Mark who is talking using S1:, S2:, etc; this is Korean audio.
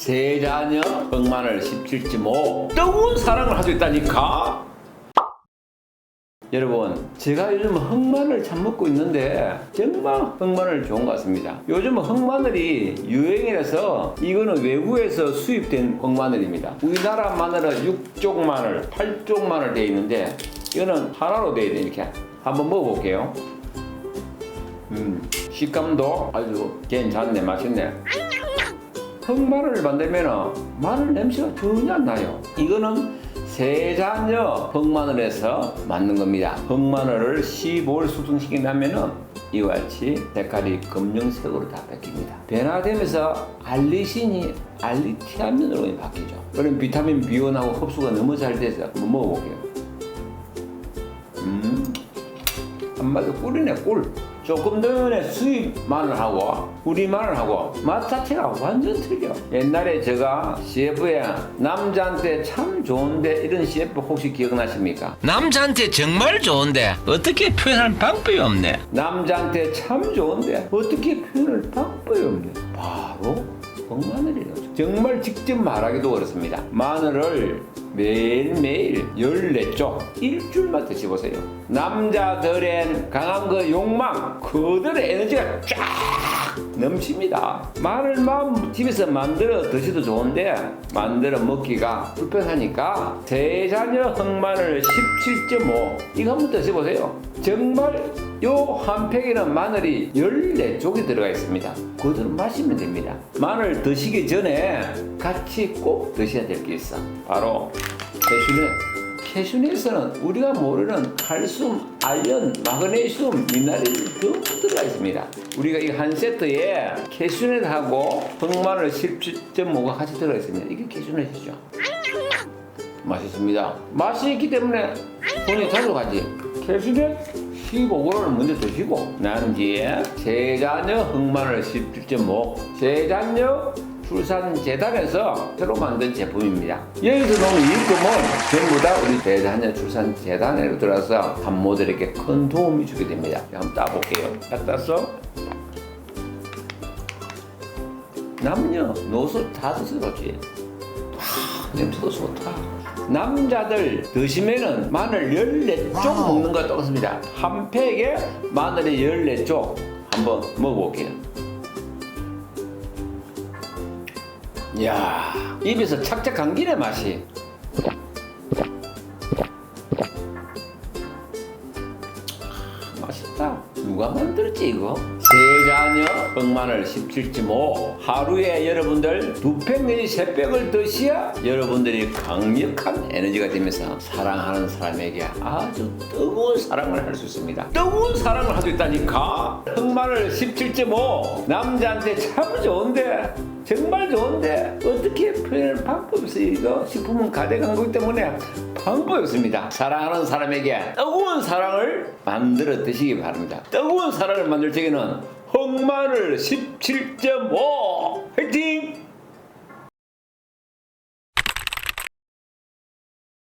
S1: 세 자녀 흑마늘 17.5 뜨거운 사랑을 할수 있다니까. 여러분 제가 요즘 흑마늘 참 먹고 있는데 정말 흑마늘 좋은 것 같습니다. 요즘 흑마늘이 유행이라서 이거는 외국에서 수입된 흑마늘입니다. 우리나라 마늘은 6쪽 마늘 8쪽 마늘 되어 있는데 이거는 하나로 되어 있는 이렇게. 한번 먹어볼게요. 음 식감도 아주 괜찮네 맛있네 흑마늘을 만들면 마늘 냄새가 전혀 안 나요. 이거는 세자녀 흑마늘에서 만든 겁니다. 흑마늘을 15일 숙성시키면 이와 같이 색깔이 검정색으로 다 바뀝니다. 변화되면서 알리신이 알리티아민으로 바뀌죠. 그럼 비타민 B1하고 흡수가 너무 잘 돼서 한번 먹어볼게요. 음, 한마디 꿀이네 꿀. 조금 전에 수입 마늘하고 우리 마늘하고 맛 자체가 완전 틀려. 옛날에 제가 CF에 남자한테 참 좋은데 이런 CF 혹시 기억나십니까?
S2: 남자한테 정말 좋은데 어떻게 표현할 방법이 없네.
S1: 남자한테 참 좋은데 어떻게 표현을 방법이 없네. 바로 흑마늘이죠. 정말 직접 말하기도 어렵습니다. 마늘을 매일매일 14쪽 일주일만 드셔보세요. 남자들의 강한 그 욕망, 그들의 에너지가 쫙 넘칩니다. 마늘만 집에서 만들어 드셔도 좋은데 만들어 먹기가 불편하니까 세자녀 흑마늘 17.5 이거 한번 드셔보세요. 정말 요한 팩에는 마늘이 14쪽이 들어가 있습니다. 그대로 마시면 됩니다. 마늘 드시기 전에 같이 꼭 드셔야 될 게 있어. 바로 캐슈넛. 캐슈넛에는 우리가 모르는 칼슘, 아연, 마그네슘, 미네랄이 전부 들어가 있습니다. 우리가 이 한 세트에 캐슈넛하고 흑마늘 17.5가 같이 들어가 있습니다. 이게 캐슈넛이죠. 맛있습니다. 맛이 있기 때문에 손이 자주 가지. 캐슈넛 15g을 먼저 드시고 난 뒤에 세자녀 흑마늘 17.5 세자녀 출산재단에서 새로 만든 제품입니다. 여기서 이익금은 전부 다 우리 세자녀 출산재단으로 들어서 산모들에게 큰 도움이 주게 됩니다. 한번 따볼게요. 딱 따서 남녀, 노소 다 드셔도 좋지. 아, 냄새도 좋다. 남자들 드시면은 마늘 14쪽 먹는 거 똑같습니다. 한 팩에 마늘이 14쪽 한번 먹어볼게요. 이야, 입에서 착착 감기네 맛이. 맛있다. 누가 만들었지 이거? 세자녀 흑마늘 17.5 하루에 여러분들 두팩 내지 세 팩을 드셔야 여러분들이 강력한 에너지가 되면서 사랑하는 사람에게 아주 뜨거운 사랑을 할 수 있습니다. 뜨거운 사랑을 할 수 있다니까. 흑마늘 17.5 남자한테 참 좋은데 정말 좋은데 어떻게 표현할 방법이 이거 식품은 가대간 거기 때문에 방법이 없습니다. 사랑하는 사람에게 뜨거운 사랑을 만들어 드시기 바랍니다. 뜨거운 사랑을 만들 적에는 흑마늘 17.5 화이팅